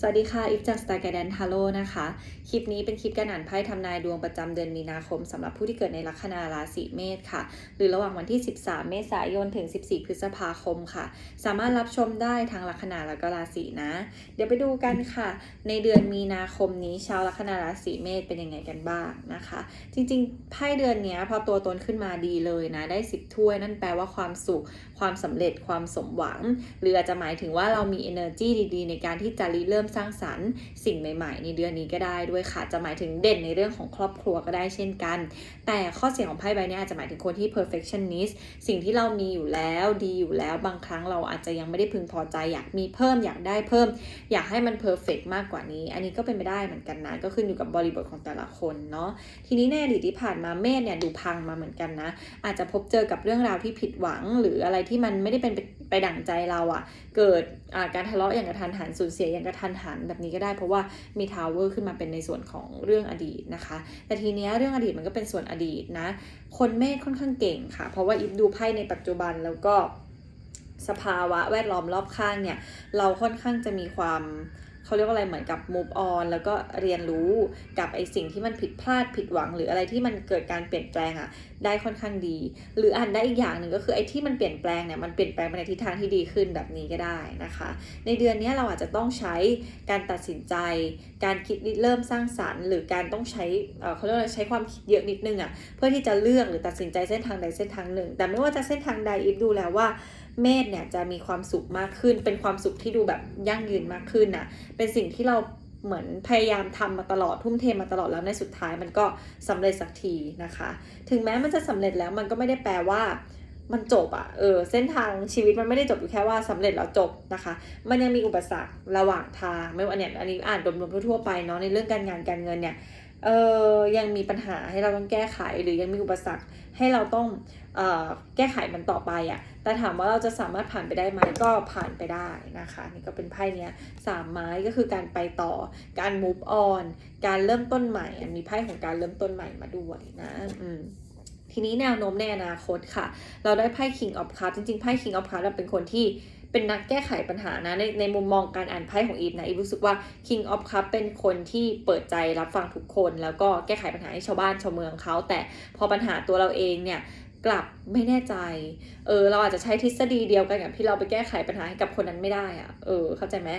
สวัสดีค่ะ อิฟจากสตาร์แกแดนทาโร่นะคะ คลิปนี้เป็นคลิปการอ่านไพ่ทำนายดวงประจำเดือนมีนาคมสำหรับผู้ที่เกิดในลัคนาราศีเมษค่ะ หรือระหว่างวันที่ 13 เมษายนถึง 14 พฤษภาคมค่ะ สามารถรับชมได้ทางลัคนาแล้วก็ราศีนะ เดี๋ยวไปดูกันค่ะ ในเดือนมีนาคมนี้ชาวลัคนาราศีเมษเป็นยังไงกันบ้างนะคะ จริงๆไพ่เดือนนี้พอตัวตนขึ้นมาดีเลยนะ ได้ 10 ถ้วย นั่นแปลว่าความสุข ความสำเร็จ ความสมหวัง หรืออาจจะหมายถึงว่าเรามี energy ดีๆ ในการที่จะริเริ่มสร้างสรรค์สิ่งใหม่ ๆ ในเดือนนี้ก็ได้ด้วยค่ะ จะหมายถึงเด่นในเรื่องของครอบครัวก็ได้เช่นกัน แต่ข้อเสียของไพ่ใบนี้อาจจะหมายถึงคนที่ perfectionist สิ่งที่เรามีอยู่แล้วดีอยู่แล้วบางครั้งเราอาจจะยังไม่ได้พึงพอใจ อยากมีเพิ่มอยากได้เพิ่ม อยากให้มัน perfect มากกว่านี้ อันนี้ก็เป็นไปได้เหมือนกันนะก็ขึ้นอยู่กับบริบทของแต่ละคนเนาะทีนี้ในอดีตที่ผ่านมาเมษเนี่ยดูพังมาเหมือนกันนะ อาจจะพบเจอกับเรื่องราวที่ผิดหวังหรืออะไรที่มันไม่ได้เป็น ไปดั่งใจเราอะ่ะ เกิดการทะเลาะอย่างกระทันหันสูญเสียอย่างกระทันหันแบบนี้ก็ได้ เพราะว่ามีทาวเวอร์ขึ้นมาเป็นในส่วนของเรื่องอดีตนะคะ แต่ทีเนี้ยเรื่องอดีตมันก็เป็นส่วนอดีตนะ คนเมฆค่อนข้างเก่งค่ะ เพราะว่าอีฟดูไพ่ในปัจจุบันแล้วก็สภาวะแวดล้อมรอบข้างเนี่ย เราค่อนข้างจะมีความ เขาเรียกว่าอะไรเหมือนกับ move on แล้วก็เรียนรู้กับไอสิ่งที่มันผิดพลาดผิดหวัง หรืออะไรที่มันเกิดการเปลี่ยนแปลงอะได้ค่อนข้างดี หรืออ่านได้อีกอย่างหนึ่งก็คือไอที่มันเปลี่ยนแปลงเนี่ยมันเปลี่ยนแปลงไปในทิศทางที่ดีขึ้นแบบนี้ก็ได้นะคะ ในเดือนนี้เราอาจจะต้องใช้การตัดสินใจ การคิดริเริ่มสร้างสรรค์ หรือการต้องใช้เขาเรียกว่าใช้ความคิดเยอะนิดนึงอะ่ะเพื่อที่จะเลือกหรือตัดสินใจเส้นทางใดเส้นทางหนึ่ง แต่ไม่ว่าจะเส้นทางใดอีฟดูแล้วว่า เมษเนี่ยจะมีความสุขมากขึ้น เป็นความสุขที่ดูแบบยั่งยืนมากขึ้นน่ะเป็นสิ่งที่เราเหมือนพยายามทำมาตลอดทุ่มเทมาตลอดแล้วในสุดท้ายมันก็สำเร็จสักทีนะคะ ถึงแม้มันจะสำเร็จแล้วมันก็ไม่ได้แปลว่ามันจบอะเออเส้นทางชีวิตมันไม่ได้จบอยู่แค่ว่าสำเร็จแล้วจบนะคะ มันยังมีอุปสรรคระหว่างทางไม่ว่าเนี่ยอันนี้อ่านรวมๆทั่วๆไปเนาะในเรื่องการงานการเงินเนี่ยเออยังมีปัญหาให้เราต้องแก้ไขหรือยังมีอุปสรรคให้เราต้อง แก้ไขมันต่อไปอะ่ะ แต่ถามว่าเราจะสามารถผ่านไปได้ไหมก็ผ่านไปได้นะคะ นี่ก็เป็นไพ่เนี้ยสามไม้ก็คือการไปต่อ การ move on การเริ่มต้นใหม่ มีไพ่ของการเริ่มต้นใหม่มาด้วยนะอืมทีนี้แนวโน้มในอนาคตค่ะ เราได้ไพ่ King of Cups จริงๆ ไพ่ King of Cups เป็นคนที่เป็นนักแก้ไขปัญหานะในในมุมมองการอ่านไพ่ของอีฟนะอีฟรู้สึกว่า King of Cups เป็นคนที่เปิดใจรับฟังทุกคน แล้วก็แก้ไขปัญหาให้ชาวบ้านชาวเมืองเขาแต่พอปัญหาตัวเราเองเนี่ย กลับไม่แน่ใจ เออเราอาจจะใช้ทฤษฎีเดียวกันกับที่เราไปแก้ไขปัญหาให้กับคนนั้นไม่ได้อะเออ เข้าใจไหม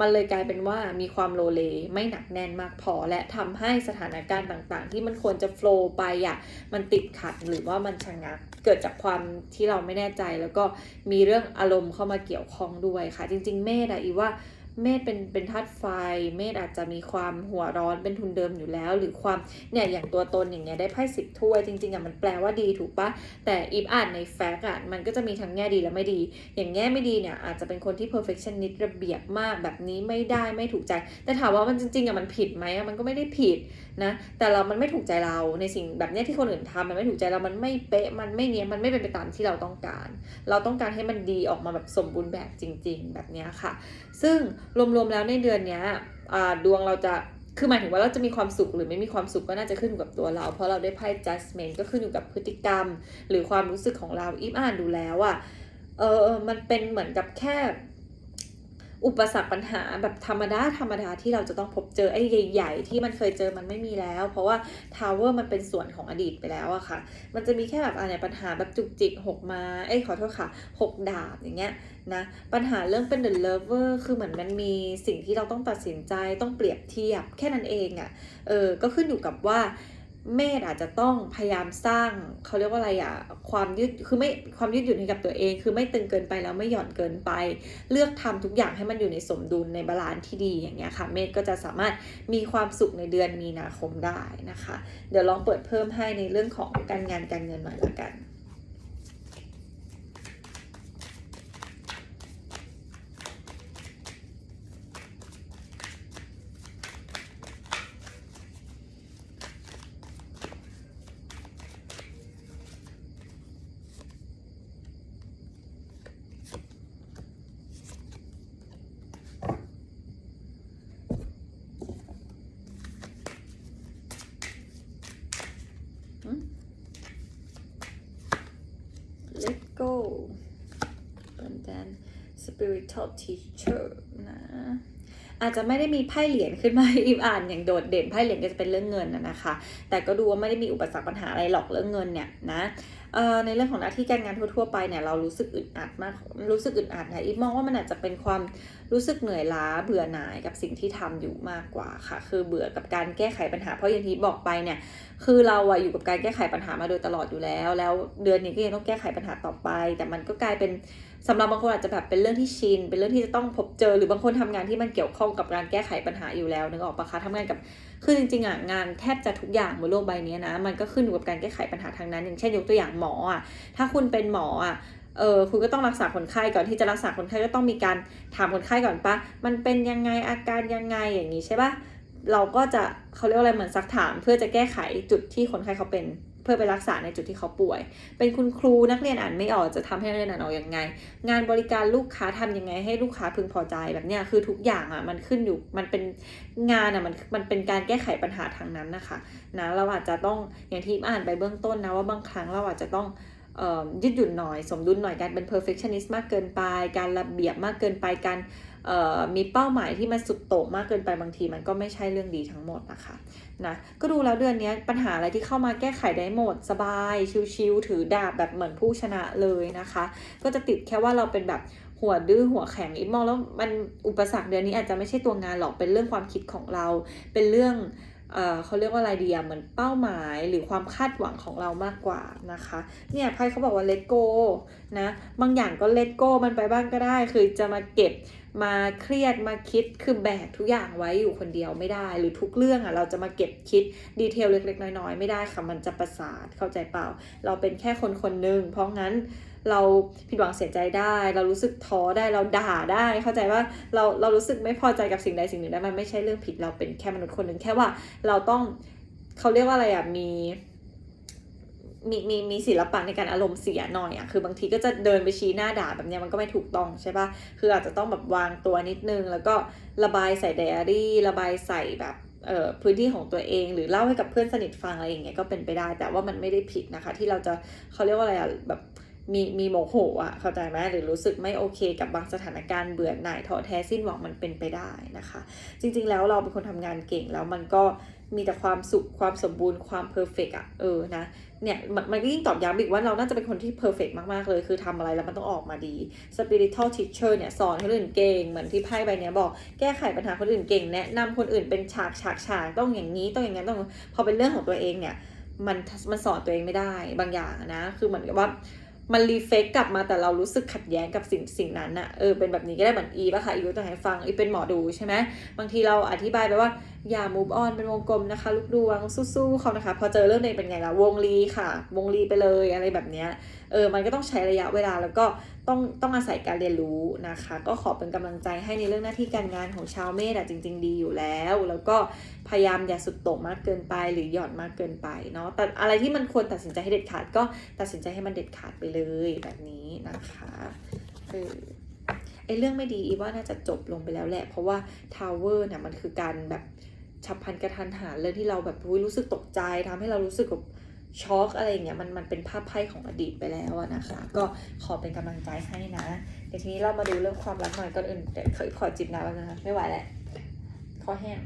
มันเลยกลายเป็นว่ามีความโลเลไม่หนักแน่นมากพอ และทำให้สถานการณ์ต่างๆ ที่มันควรจะโฟล์ไปอะมันติดขัดหรือว่ามันชะงัก เกิดจากความที่เราไม่แน่ใจ แล้วก็มีเรื่องอารมณ์เข้ามาเกี่ยวข้องด้วยค่ะ จริง ๆ เมธอะอีว่า เมษเป็นเป็นธาตุไฟ เมษอาจจะมีความหัวร้อนเป็นทุนเดิมอยู่แล้ว หรือความเนี่ยอย่างตัวตนอย่างเงี้ยได้ไพ่สิบถ้วยจริงๆอะมันแปลว่าดีถูกปะแต่อีฟอ่านในแฟกต์อะมันก็จะมีทั้งแง่ดีและไม่ดี อย่างแง่ไม่ดีเนี่ยอาจจะเป็นคนที่ perfectionist ระเบียบมากแบบนี้ไม่ได้ไม่ถูกใจ แต่ถามว่ามันจริงๆอะมันผิดไหมอะมันก็ไม่ได้ผิดนะแต่เรามันไม่ถูกใจเราในสิ่งแบบเนี้ยที่คนอื่นทำมันไม่ถูกใจเรามันไม่เป๊ะมันไม่เนี้ยมันไม่เป็นไปตามที่เราต้องการ เราต้องการให้มันดีออกมาแบบสมบูรณ์แบบจริง ๆ แบบเนี้ยค่ะ ซึ่งรวมๆแล้วในเดือนเนี้ยดวงเราจะคือหมายถึงว่าเราจะมีความสุขหรือไม่มีความสุขก็น่าจะขึ้นอยู่กับตัวเรา เพราะเราได้ไพ่ judgment ก็ขึ้นอยู่กับพฤติกรรม หรือความรู้สึกของเราอีฟอ่านดูแล้วอะ่ะเออมันเป็นเหมือนกับแค่ อุปสรรคปัญหาแบบธรรมดาธรรมดาที่เราจะต้องพบเจอไอ้ใหญ่ๆที่มันเคยเจอมันไม่มีแล้ว เพราะว่าทาวเวอร์มันเป็นส่วนของอดีตไปแล้วอะค่ะ มันจะมีแค่แบบอะไรปัญหาแบบจุกจิกหกมาเอ้ขอโทษค่ะหกดาบอย่างเงี้ยนะปัญหาเรื่องเป็น the lover คือเหมือนมันมีสิ่งที่เราต้องตัดสินใจต้องเปรียบเทียบแค่นั้นเองอะเออก็ขึ้นอยู่กับว่า เมธอาจจะต้องพยายามสร้างเขาเรียกว่าอะไรอะ่ะความยืดคือไม่ความยืดหยุ่นให้กับตัวเอง คือไม่ตึงเกินไปแล้วไม่หย่อนเกินไป เลือกทำทุกอย่างให้มันอยู่ในสมดุลในบาลานซ์ที่ดีอย่างเงี้ยค่ะ เมธก็จะสามารถมีความสุขในเดือนมีนาคมได้นะคะ เดี๋ยวลองเปิดเพิ่มให้ในเรื่องของการงานการเงินหน่อยละกัน spiritual teacher นะ อาจจะไม่ได้มีไพ่เหรียญขึ้นมาอีฟอ่านอย่างโดดเด่นไพ่เหรียญก็จะเป็นเรื่องเงินนะนะคะ แต่ก็ดูว่าไม่ได้มีอุปสรรคปัญหาอะไรหรอกเรื่องเงินเนี่ยนะในเรื่องของหน้าที่การงานทั่วๆไปเนี่ยเรารู้สึกอึดอัดมากรู้สึกอึดอัดนะอีฟมองว่ามันอาจจะเป็นความรู้สึกเหนื่อยล้าเบื่อหน่ายกับสิ่งที่ทำอยู่มากกว่าค่ะ คือเบื่อกับการแก้ไขปัญหาเพราะอย่างที่บอกไปเนี่ยคือเราอะอยู่กับการแก้ไขปัญหามาโดยตลอดอยู่แล้ว แล้วเดือนนี้ก็ยังต้องแก้ไขปัญหาต่อไป แต่มันก็กลายเป็น สำหรับบางคนอาจจะแบบเป็นเรื่องที่ชิน เป็นเรื่องที่จะต้องพบเจอ หรือบางคนทำงานที่มันเกี่ยวข้องกับการแก้ไขปัญหาอยู่แล้วนึกออกปะคะทำงานกับคือจริงๆอะงานแทบจะทุกอย่างบนโลกใบนี้นะ มันก็ขึ้นอยู่กับการแก้ไขปัญหาทางนั้น อย่างเช่นยกตัวอย่างหมออะถ้าคุณเป็นหมออะเออคุณก็ต้องรักษาคนไข้ก่อนที่จะรักษาคนไข้ก็ต้องมีการถามคนไข้ก่อนปะมันเป็นยังไงอาการยังไงอย่างนี้ใช่ปะเราก็จะเขาเรียกอะไรเหมือนซักถามเพื่อจะแก้ไขจุดที่คนไข้เขาเป็น พื่อไปรักษาในจุดที่เขาป่วย เป็นคุณครูนักเรียนอ่านไม่ออกจะทำให้นักเรียนอ่านออกยังไง งานบริการลูกค้าทำยังไงให้ลูกค้าพึงพอใจแบบเนี้ยคือทุกอย่างอะมันขึ้นอยู่มันเป็นงานอะมันมันเป็นการแก้ไขปัญหาทางนั้นนะคะนะเราอาจจะต้องอย่างที่อ่านไปเบื้องต้นนะว่าบางครั้งเราอาจจะต้องยืดหยุ่นหน่อยสมดุลหน่อยการเป็น perfectionist มากเกินไป การระเบียบมากเกินไปการ มีเป้าหมายที่มันสุดโต่งมากเกินไปบางที มันก็ไม่ใช่เรื่องดีทั้งหมดนะคะนะก็ดูแล้วเดือนนี้ปัญหาอะไรที่เข้ามาแก้ไขได้หมดสบายชิวๆถือดาบแบบเหมือนผู้ชนะเลยนะคะ ก็จะติดแค่ว่าเราเป็นแบบหัวดื้อหัวแข็งอีกมองแล้วมันอุปสรรคเดือนนี้อาจจะไม่ใช่ตัวงานหรอกเป็นเรื่องความคิดของเรา เป็นเรื่องเอเขาเรียกว่าอะไรดีอะเหมือนเป้าหมายหรือความคาดหวังของเรามากกว่านะคะ เนี่ยไพ่เขาบอกว่า let go นะ บางอย่างก็ let go มันไปบ้างก็ได้ คือจะมาเก็บมาเครียดมาคิดคือแบกทุกอย่างไว้อยู่คนเดียวไม่ได้ หรือทุกเรื่องอะเราจะมาเก็บคิดดีเทลเล็ก ๆ น้อยๆไม่ได้ค่ะมันจะประสาทเข้าใจเปล่า เราเป็นแค่คนคนหนึ่งเพราะงั้นเราผิดหวังเสียใจได้ เรารู้สึกท้อได้เราด่าได้ เข้าใจว่าเราเรารู้สึกไม่พอใจกับสิ่งใดสิ่งหนึ่งได้มันไม่ใช่เรื่องผิดเราเป็นแค่มนุษย์คนหนึ่งแค่ว่าเราต้องเขาเรียกว่าอะไรอะมี มีมีมีศิลปะในการอารมณ์เสียหน่อยอะคือบางทีก็จะเดินไปชี้หน้าด่าแบบเนี้ยมันก็ไม่ถูกต้องใช่ปะคืออาจจะต้องแบบวางตัวนิดนึง แล้วก็ระบายใส่ไดอารี่ ระบายใส่แบบเอ่อพื้นที่ของตัวเองหรือเล่าให้กับเพื่อนสนิทฟังอะไรอย่างเงี้ยก็เป็นไปได้ แต่ว่ามันไม่ได้ผิดนะคะ ที่เราจะเขาเรียกว่าอะไรอะแบบมีมีโมโหอะเข้าใจไหมหรือรู้สึกไม่โอเคกับบางสถานการณ์เบื่อหน่ายท้อแท้สิ้นหวังมันเป็นไปได้นะคะ จริง ๆ แล้วเราเป็นคนทำงานเก่งแล้วมันก็ มีแต่ความสุขความสมบูรณ์ความเพอร์เฟกอะเออนะเนี่ยมันมันก็ยิ่งตอบย้ำอีกว่าเราน่าจะเป็นคนที่เพอร์เฟกมาก ๆ เลย คือทำอะไรแล้วมันต้องออกมาดี spiritual teacher เนี่ย สอนคนอื่นเก่ง เหมือนที่ไพ่ใบเนี้ยบอกแก้ไขปัญหาคนอื่นเก่ง แนะนำคนอื่นเป็นฉากฉากฉากต้องอย่างนี้ต้องอย่างนั้นต้องพอเป็นเรื่องของตัวเองเนี่ยมันมันสอนตัวเองไม่ได้บางอย่างนะ คือเหมือนกับว่ามันรีเฟกกลับมาแต่เรารู้สึกขัดแย้งกับสิ่งสิ่งนั้นอะเออเป็นแบบนี้ก็ได้เหมือนอีป่ะค่ะอียกตัวอย่างให้ฟังอีเป็นหมอดูใช่ไหมบางทีเราอธิบายไปว่าอย่า move on เป็นวงกลมนะคะ ลูกดวงสู้ๆเขานะคะ พอเจอเรื่องในเป็นไงล่ะ วงลีค่ะ วงลีไปเลยอะไรแบบเนี้ยเออมันก็ต้องใช้ระยะเวลาแล้วก็ต้องต้องอาศัยการเรียนรู้นะคะ ก็ขอเป็นกำลังใจให้ในเรื่องหน้าที่การงานของชาวเมษอะจริง ๆ ดีอยู่แล้ว แล้วก็พยายามอย่าสุดโต่งมากเกินไปหรือหย่อนมากเกินไปเนาะแต่อะไรที่มันควรตัดสินใจให้เด็ดขาดก็ตัดสินใจให้มันเด็ดขาดไปเลยแบบนี้นะคะเออ ไอเรื่องไม่ดีอีว่าน่าจะจบลงไปแล้วแหละ เพราะว่าทาวเวอร์เนี่ยมันคือการแบบฉับพลันกระทันหันเลยที่เราแบบอุ๊ยรู้สึกตกใจทำให้เรารู้สึกแบบช็อกอะไรอย่างเงี้ยมันมันเป็นภาพไพ่ของอดีตไปแล้วนะคะ ก็ขอเป็นกำลังใจให้นะเดี๋ยวทีนี้เรามาดูเรื่องความรักหน่อยก่อนอื่นเดี๋ยวขอจิบน้ำแล้วนะคะไม่ไหวแล้วคอแห้ง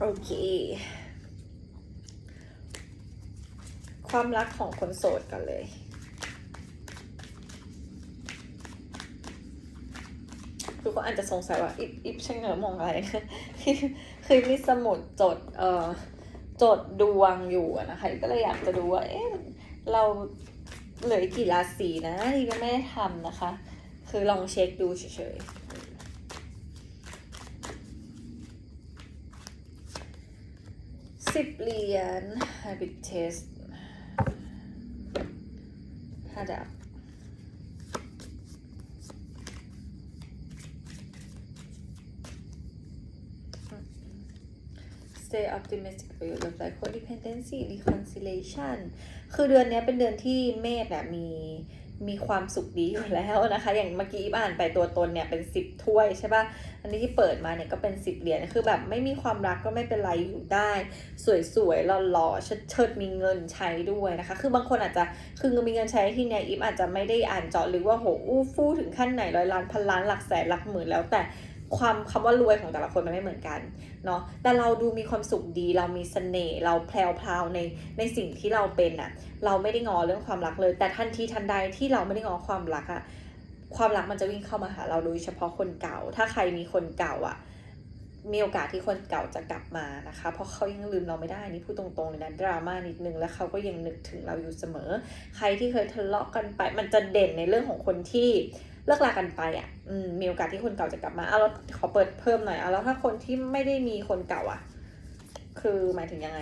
โอเค ความรักของคนโสดกันเลย ทุกคนอาจจะสงสัยว่าอิบอิบชะเฉง้อมองอะไรคือมีสมุดจดเอ่อจดดวงอยู่นะคะก็เลยอยากจะดูว่าเอ๊ะเราเหลือกี่ราศีนะที่ยังไม่ได้ทำนะคะ คือลองเช็คดูเฉยๆสิบเหรียญ habit test ห้าดับ stay optimistic for your love life codependency reconciliation คือเดือนนี้เป็นเดือนที่เมษแบบมี มีความสุขดีอยู่แล้วนะคะ อย่างเมื่อกี้อีฟอ่านไปตัวตนเนี่ยเป็นสิบถ้วยใช่ปะอันนี้ที่เปิดมาเนี่ยก็เป็นสิบเหรียญ คือแบบไม่มีความรักก็ไม่เป็นไรอยู่ได้ สวยๆหล่อๆเชิดๆมีเงินใช้ด้วยนะคะ คือบางคนอาจจะคือมีเงินใช้ที่เนี่ยอีฟอาจจะไม่ได้อ่านเจาะหรือว่าโหอู้ฟู่ถึงขั้นไหนร้อยล้านพันล้านหลักแสนหลักหมื่นแล้วแต่ ความคำว่ารวยของแต่ละคนมันไม่เหมือนกันเนาะแต่เราดูมีความสุขดี เรามีเสน่ห์เราแพรวพาวในในสิ่งที่เราเป็นอะเราไม่ได้งอเรื่องความรักเลย แต่ทันทีทันใดที่เราไม่ได้งอความรักอะความรักมันจะวิ่งเข้ามาหาเราโดยเฉพาะคนเก่า ถ้าใครมีคนเก่าอะมีโอกาสที่คนเก่าจะกลับมานะคะ เพราะเขายังลืมเราไม่ได้นี่พูดตรงๆเลยนะดราม่านิดนึง แล้วเขาก็ยังนึกถึงเราอยู่เสมอ ใครที่เคยทะเลาะกันไป มันจะเด่นในเรื่องของคนที่ เลิกลากันไปอะอืมมีโอกาสที่คนเก่าจะกลับมาเอาแล้วขอเปิดเพิ่มหน่อยเอาแล้วถ้าคนที่ไม่ได้มีคนเก่าอะ คือหมายถึงยังไง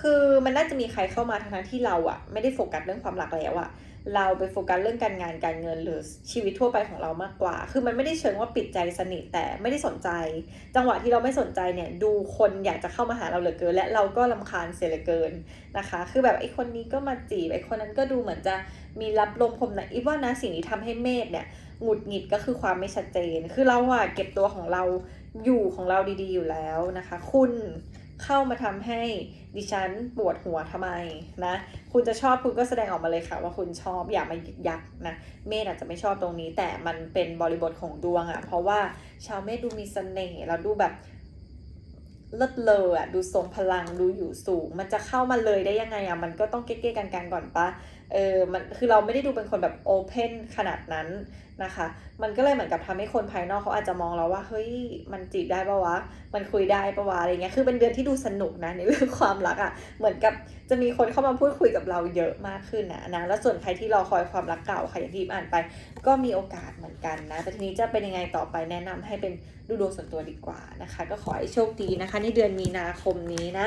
คือมันน่าจะมีใครเข้ามาทั้งที่เราอะไม่ได้โฟกัสเรื่องความรักแล้วอะ เราไปโฟกัสเรื่องการงานการเงินหรือชีวิตทั่วไปของเรามากกว่า คือมันไม่ได้เชิงว่าปิดใจสนิทแต่ไม่ได้สนใจ จังหวะที่เราไม่สนใจเนี่ยดูคนอยากจะเข้ามาหาเราเหลือเกิน และเราก็ลำคาญเสียเหลือเกินนะคะ คือแบบไอ้คนนี้ก็มาจีบไอ้คนนั้นก็ดูเหมือนจะมีรับลมคมนะอีว่านะสิ่งที่ทำให้เมธเนี่ยหงุดหงิดก็คือความไม่ชัดเจน คือเราอะเก็บตัวของเราอยู่ของเราดีๆอยู่แล้วนะคะ คุณ เข้ามาทำให้ดิฉันปวดหัวทำไมนะ คุณจะชอบคุณก็แสดงออกมาเลยค่ะ ว่าคุณชอบอย่ามายึกยักนะ เมธอาจจะไม่ชอบตรงนี้ แต่มันเป็นบริบทของดวงอะ่ะ เพราะว่าชาวเมธดูมีเสน่ห์แล้วดูแบบเลิศเลออะดูทรงพลังดูอยู่สูง มันจะเข้ามาเลยได้ยังไงอะมันก็ต้องเก๊ๆกันๆก่อนปะเออมันคือเราไม่ได้ดูเป็นคนแบบโอเพนขนาดนั้น นะคะ มันก็เลยเหมือนกับทำให้คนภายนอกเขาอาจจะมองเราว่าเฮ้ยมันจีบได้ปะวะ มันคุยได้ปะวะอะไรเงี้ย คือเป็นเดือนที่ดูสนุกนะในเรื่องความรักอะ่ะ เหมือนกับจะมีคนเข้ามาพูดคุยกับเราเยอะมากขึ้นนะนะ แล้วส่วนใครที่รอคอยความรักเก่าค่ะอย่างที่อ่านไป ก็มีโอกาสเหมือนกันนะ แต่ทีนี้จะเป็นยังไงต่อไปแนะนำให้เป็นดูดวงส่วนตัวดีกว่านะคะ ก็ขอให้โชคดีนะคะ ในเดือนมีนาคมนี้นะ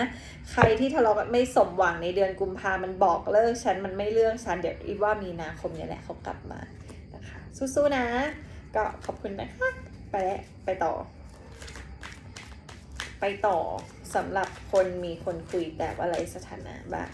ใครที่ทะเลาะกันไม่สมหวังในเดือนกุมภามันบอกเลิกฉันมันไม่เลือกฉันเดี๋ยวอีว่ามีนาคมเนี่ยแหละเขากลับมา สู้ๆนะ ก็ขอบคุณนะคะ ไปแล้วไปต่อ ไปต่อสำหรับคนมีคนคุยแต่อะไรสถานะบ้าง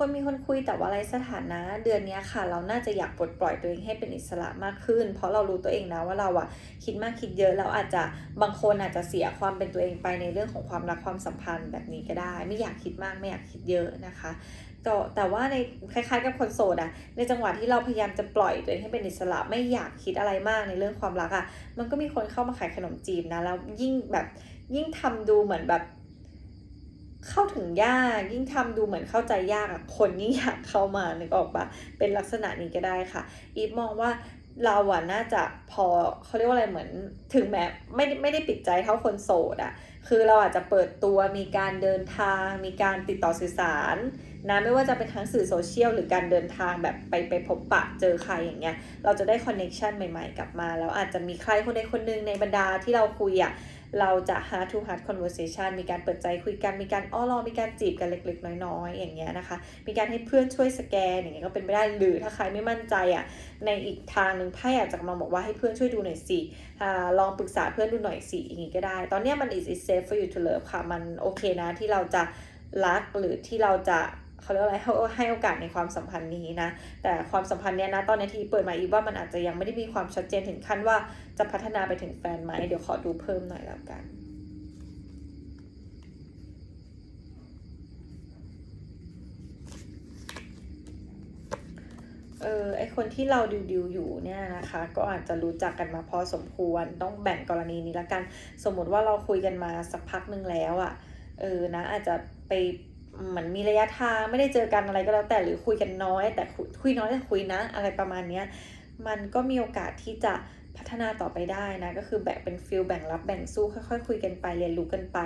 คนมีคนคุยแต่ว่าไรสถานะ เดือนนี้ค่ะ เราน่าจะอยากปลดปล่อยตัวเองให้เป็นอิสระมากขึ้น เพราะเรารู้ตัวเองนะว่าเราอะคิดมากคิดเยอะแล้วอาจจะบางคนอาจจะเสียความเป็นตัวเองไปในเรื่องของความรักความสัมพันธ์แบบนี้ก็ได้ ไม่อยากคิดมากไม่อยากคิดเยอะนะคะแต่แต่ว่าในคล้ายๆกับคนโสดอะในจังหวะที่เราพยายามจะปล่อยตัวเองให้เป็นอิสระไม่อยากคิดอะไรมากในเรื่องความรักอะมันก็มีคนเข้ามาขายขนมจีบนะแล้วยิ่งแบบยิ่งทำดูเหมือนแบบ เข้าถึงยากยิ่งทำดูเหมือนเข้าใจยากคนยิ่งอยากเข้ามานึกออกปะเป็นลักษณะนี้ก็ได้ค่ะ อีฟมองว่าเราอะน่าจะพอเขาเรียกว่าอะไรเหมือนถึงแม้ไม่ไม่ได้ปิดใจเท่าคนโสดอะคือเราอาจจะเปิดตัวมีการเดินทาง มีการติดต่อสื่อสารนะไม่ว่าจะเป็นทั้งสื่อโซเชียลหรือการเดินทางแบบไปไปพบปะเจอใครอย่างเงี้ยเราจะได้คอนเน็ชันใหม่ๆ กลับมา แล้วอาจจะมีใครคนใดคนหนึ่งในบรรดาที่เราคุยอะ เราจะ hard to hard conversation มีการเปิดใจคุยกัน มีการอ้อรอมีการจีบกันเล็กๆ น้อยๆ อย่างเงี้ยนะคะ มีการให้เพื่อนช่วยสแกนอย่างเงี้ยก็เป็นไปได้ หรือถ้าใครไม่มั่นใจอะ ในอีกทางหนึ่งไพ่อาจจะมาบอกว่าให้เพื่อนช่วยดูหน่อยสิลองปรึกษาเพื่อนดูหน่อยสิอย่างงี้ก็ได้ ตอนเนี้ยมัน is is safe for you to love ค่ะ มันโอเคนะที่เราจะรักหรือที่เราจะ เขาเรียกอะไรให้โอกาสในความสัมพันธ์นี้นะ แต่ความสัมพันธ์เนี้ยนะตอนนี้ที่เปิดมาอีฟว่ามันอาจจะยังไม่ได้มีความชัดเจนถึงขั้นว่าจะพัฒนาไปถึงแฟนไหมเดี๋ยวขอดูเพิ่มหน่อยแล้วกันเออไอคนที่เราดิวดิวอยู่เนี่ยนะคะ ก็อาจจะรู้จักกันมาพอสมควรต้องแบ่งกรณีนี้ละกัน สมมติว่าเราคุยกันมาสักพักหนึ่งแล้วอะ่ะเออนะอาจจะไป เหมือนมีระยะทางไม่ได้เจอกันอะไรก็แล้วแต่หรือคุยกันน้อย แต่คุยคุยน้อยแต่คุยนะ อะไรประมาณเนี้ยมันก็มีโอกาสที่จะพัฒนาต่อไปได้นะ ก็คือแบ่งเป็นฟิลแบ่งรับแบ่งสู้ค่อยๆคุยกันไปเรียนรู้กันไป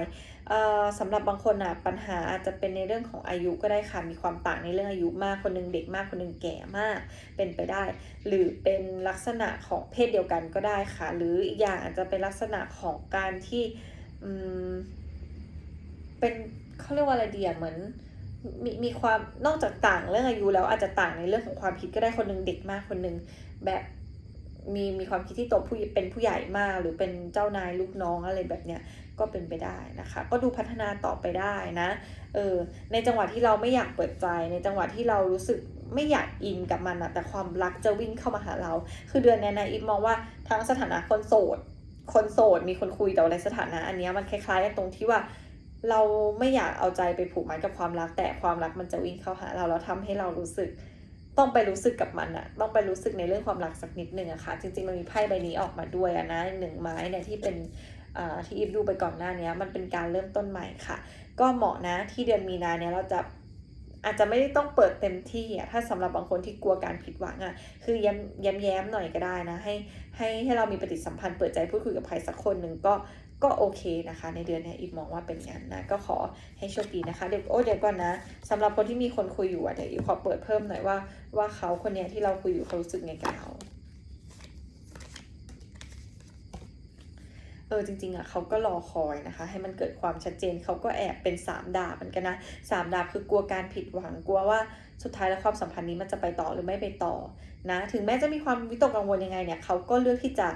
เอ่อสำหรับบางคนอะปัญหาอาจจะเป็นในเรื่องของอายุก็ได้ค่ะมีความต่างในเรื่องอายุมากคนหนึงเด็กมากคนหนึงแก่มากเป็นไปได้ หรือเป็นลักษณะของเพศเดียวกันก็ได้ค่ะ หรืออีกอย่างอาจจะเป็นลักษณะของการที่อืมเป็น เขาเรียกว่าอะไรดีอะเหมือนมีมีความนอกจากต่างเรื่องอายุแล้วอาจจะต่างในเรื่องของความคิดก็ได้คนหนึงเด็กมากคนหนึงแบบมีมีความคิดที่โตผู้เป็นผู้ใหญ่มากหรือเป็นเจ้านายลูกน้องอะไรแบบเนี้ยก็เป็นไปได้นะคะ ก็ดูพัฒนาต่อไปได้นะเออในจังหวะที่เราไม่อยากเปิดใจ ในจังหวะที่เรารู้สึกไม่อยากอินกับมันอะแต่ความรักจะวิ่งเข้ามาหาเรา คือเดือนนี้นะอีฟมองว่าทั้งสถานะคนโสดคนโสดมีคนคุยแต่ว่าในสถานะอันเนี้ยมันคล้ายๆกันตรงที่ว่า เราไม่อยากเอาใจไปผูกมัดกับความรักแต่ความรักมันจะวิ่งเข้าหาเราแล้วทำให้เรารู้สึก ต้องไปรู้สึกกับมันอะต้องไปรู้สึกในเรื่องความรักสักนิดหนึ่งอะค่ะ จริงๆมันมีไพ่ใบนี้ออกมาด้วยอะนะหนึ่งไม้เนี่ยที่เป็นที่อีฟดูไปก่อนหน้านี้มันเป็นการเริ่มต้นใหม่ค่ะ ก็เหมาะนะที่เดือนมีนาเนี่ยเราจะอาจจะไม่ได้ต้องเปิดเต็มที่อะถ้าสำหรับบางคนที่กลัวการผิดหวังอะคือย้ย้มแย้มหน่อยก็ได้นะ ให้ให้ให้เรามีปฏิสัมพันธ์เปิดใจพูดคุยกับใครสักคนหนึ่งก็ ก็โอเคนะคะ ในเดือนนี้อีฟมองว่าเป็นงั้นนะ ก็ขอให้โชคดีนะคะ เดี๋ยวโอ้เดี๋ยวก่อนนะสำหรับคนที่มีคนคุยอยู่อะเดี๋ยวอีฟขอเปิดเพิ่มหน่อยว่าว่าเขาคนเนี้ยที่เราคุยอยู่เขารู้สึกไงกับเราเออจริงๆอะเขาก็รอคอยนะคะ ให้มันเกิดความชัดเจนเขาก็แอบเป็นสามดาบเหมือนกันนะสามดาบคือกลัวการผิดหวังกลัวว่าสุดท้ายแล้วความสัมพันธ์นี้มันจะไปต่อหรือไม่ไปต่อนะ ถึงแม้จะมีความวิตกกังวลยังไงเนี่ยเขาก็เลือกที่จะ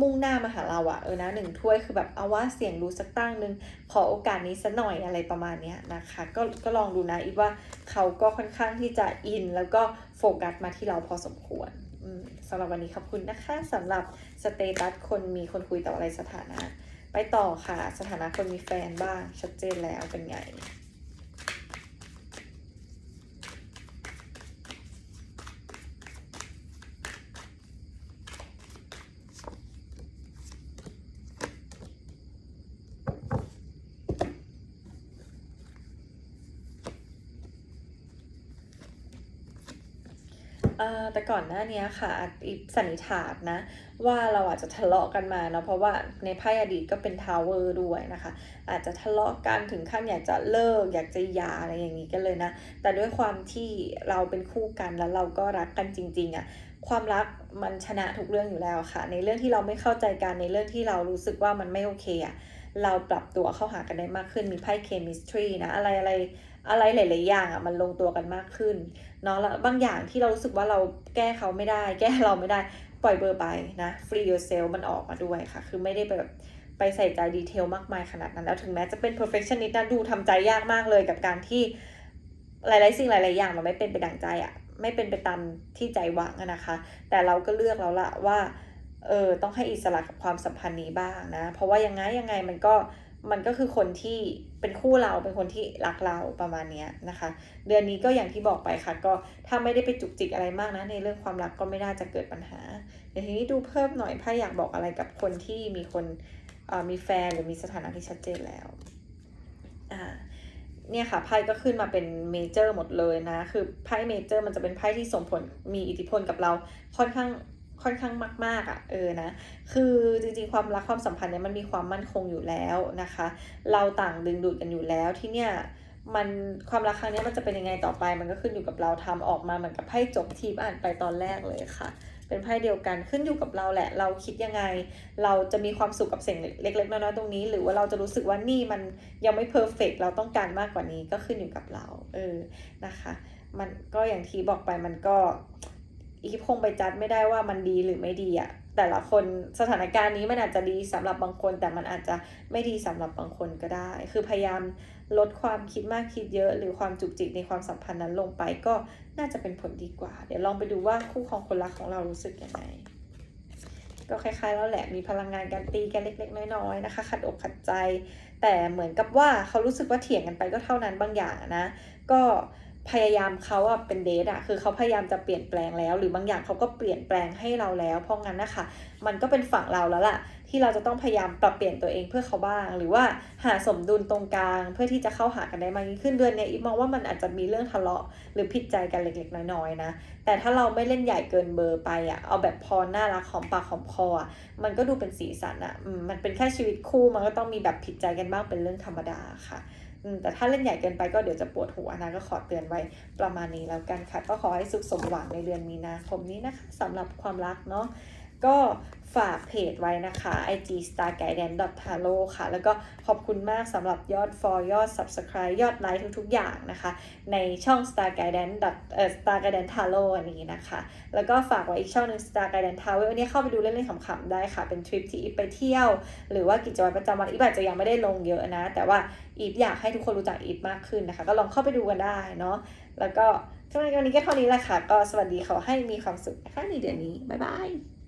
มุ่งหน้ามาหาเราอะเออนะหนึ่งถ้วยคือแบบเอาว่าเสียงรู้สักตั้งหนึ่งขอโอกาสนี้สักหน่อยอะไรประมาณเนี้ยนะคะ ก็ก็ลองดูนะอีกว่าเขาก็ค่อนข้างที่จะอิน แล้วก็โฟกัสมาที่เราพอสมควรสำหรับวันนี้ขอบคุณนะคะสำหรับสเตตัสคนมีคนคุยแต่อะไรสถานะ ไปต่อค่ะ สถานะคนมีแฟนบ้างชัดเจนแล้วเป็นไง ก่อนหน้านี้ค่ะอีสันนิษฐานนะ ว่าเราอาจจะทะเลาะกันมาเนาะเพราะว่าในไพ่อดีตก็เป็นทาวเวอร์ด้วยนะคะ อาจจะทะเลาะกันถึงขั้นอยากจะเลิก อยากจะหย่าอะไรอย่างนี้กันเลยนะ แต่ด้วยความที่เราเป็นคู่กันแล้วเราก็รักกันจริง ๆอะ่ะความรักมันชนะทุกเรื่องอยู่แล้วค่ะ ในเรื่องที่เราไม่เข้าใจกันในเรื่องที่เรารู้สึกว่ามันไม่โอเคอะ่ะเราปรับตัวเข้าหากันได้มากขึ้นมีไพ่เคมิสตรีนะอะไรอะไร อะไรหลาย ๆ อย่างอะมันลงตัวกันมากขึ้นเนาะแล้วบางอย่างที่เรารู้สึกว่าเราแก้เขาไม่ได้ แก้เราไม่ได้ปล่อยเบอร์ไปนะ free yourself มันออกมาด้วยค่ะ คือไม่ได้ไปแบบไปใส่ใจดีเทลมากมายขนาดนั้น แล้วถึงแม้จะเป็น perfectionist นะดูทำใจยากมากเลยกับการที่หลาย ๆ สิ่งหลาย ๆ อย่างมันไม่เป็นไปดังใจอะไม่เป็นไปตามที่ใจหวังนะคะ แต่เราก็เลือกแล้วละว่าเออต้องให้อิสระกับความสัมพันธ์นี้บ้างนะ เพราะว่ายังไงยังไงมันก็ มันก็คือคนที่เป็นคู่เราเป็นคนที่รักเราประมาณเนี้ยนะคะ เดือนนี้ก็อย่างที่บอกไปค่ะ ก็ถ้าไม่ได้ไปจุกจิกอะไรมากนะในเรื่องความรักก็ไม่น่าจะเกิดปัญหาเดี๋ยวทีนี้ดูเพิ่มหน่อยไพ่อยากบอกอะไรกับคนที่มีคนมีแฟนหรือมีสถานะที่ชัดเจนแล้วอ่าเนี่ยค่ะไพ่ก็ขึ้นมาเป็นเมเจอร์หมดเลยนะ คือไพ่เมเจอร์มันจะเป็นไพ่ที่ส่งผลมีอิทธิพลกับเราค่อนข้าง ค่อนข้างมาก ๆอะ่ะเออนะ คือจริงๆความรักความสัมพันธ์เนี่ยมันมีความมั่นคงอยู่แล้วนะคะ เราต่างดึงดูดกันอยู่แล้วที่เนี่ยมันความรักครั้งนี้มันจะเป็นยังไงต่อไป มันก็ขึ้นอยู่กับเราทำออกมาเหมือนกับไพ่จบทีมอ่านไปตอนแรกเลยค่ะ เป็นไพ่เดียวกันขึ้นอยู่กับเราแหละ เราคิดยังไง เราจะมีความสุขกับสิ่งเล็กๆน้อยๆตรงนี้ หรือว่าเราจะรู้สึกว่านี่มันยังไม่เพอร์เฟกเราต้องการมากกว่านี้ก็ขึ้นอยู่กับเรา เออนะคะ มันก็อย่างที่บอกไปมันก็ อีพคงไปจัดไม่ได้ว่ามันดีหรือไม่ดีอะแต่ละคนสถานการณ์นี้มันอาจจะดีสำหรับบางคน แต่มันอาจจะไม่ดีสำหรับบางคนก็ได้ คือพยายามลดความคิดมากคิดเยอะ หรือความจุกจิกในความสัมพันธ์นั้นลงไปก็น่าจะเป็นผลดีกว่า เดี๋ยวลองไปดูว่าคู่ของคนรักของเรารู้สึกยังไงก็คล้ายๆแล้วแหละมีพลังงานการตีกันเล็ก ๆ น้อยๆนะคะ ขัดอกขัดใจ แต่เหมือนกับว่าเขารู้สึกว่าเถียงกันไปก็เท่านั้นบางอย่างนะ ก็ พยายามเขาอะเป็นเดทอะคือเขาพยายามจะเปลี่ยนแปลงแล้ว หรือบางอย่างเขาก็เปลี่ยนแปลงให้เราแล้ว เพราะงั้นนะคะมันก็เป็นฝั่งเราแล้วล่ะ ที่เราจะต้องพยายามปรับเปลี่ยนตัวเองเพื่อเขาบ้าง หรือว่าหาสมดุลตรงกลาง เพื่อที่จะเข้าหากันได้มากยิ่งขึ้นเดือนเนี้ยอีมองว่ามันอาจจะมีเรื่องทะเลาะหรือผิดใจกันเล็กๆ น้อยๆนะแต่ถ้าเราไม่เล่นใหญ่เกินเบอร์ไปอะเอาแบบพอน่ารักหอมปากหอมคออะมันก็ดูเป็นสีสันอะมันเป็นแค่ชีวิตคู่มันก็ต้องมีแบบผิดใจกันบ้างเป็นเรื่องธรรมดาค่ะ แต่ถ้าเล่นใหญ่เกินไปก็เดี๋ยวจะปวดหัวนะก็ขอเตือนไว้ประมาณนี้แล้วกันค่ะ ก็ขอให้สุขสมหวังในเดือนมีนาคมนี้นะคะสำหรับความรักเนาะ ก็ฝากเพจไว้นะคะ ig star guidance taro ค่ะ แล้วก็ขอบคุณมากสำหรับยอด for ยอด subscribe ยอดไลค์ทุกๆ อย่างนะคะ ในช่อง star guidance เอ่อ star guidance taro อันนี้นะคะ แล้วก็ฝากไว้อีกช่องหนึ่ง Star Guidance Travel อันนี้เข้าไปดูเล่นๆขำๆได้ค่ะ เป็นทริปที่อีฟไปเที่ยว หรือว่ากิจวัตรประจำวันอีฟอาจจะยังไม่ได้ลงเยอะนะ แต่ว่าอีฟอยากให้ทุกคนรู้จักอีฟมากขึ้นนะคะ ก็ลองเข้าไปดูกันได้เนาะแล้วก็สำหรับวันนี้ก็เท่านี้แหละค่ะ ก็สวัสดีขอให้มีความสุขนะคะในเดือนนี้บ๊ายบาย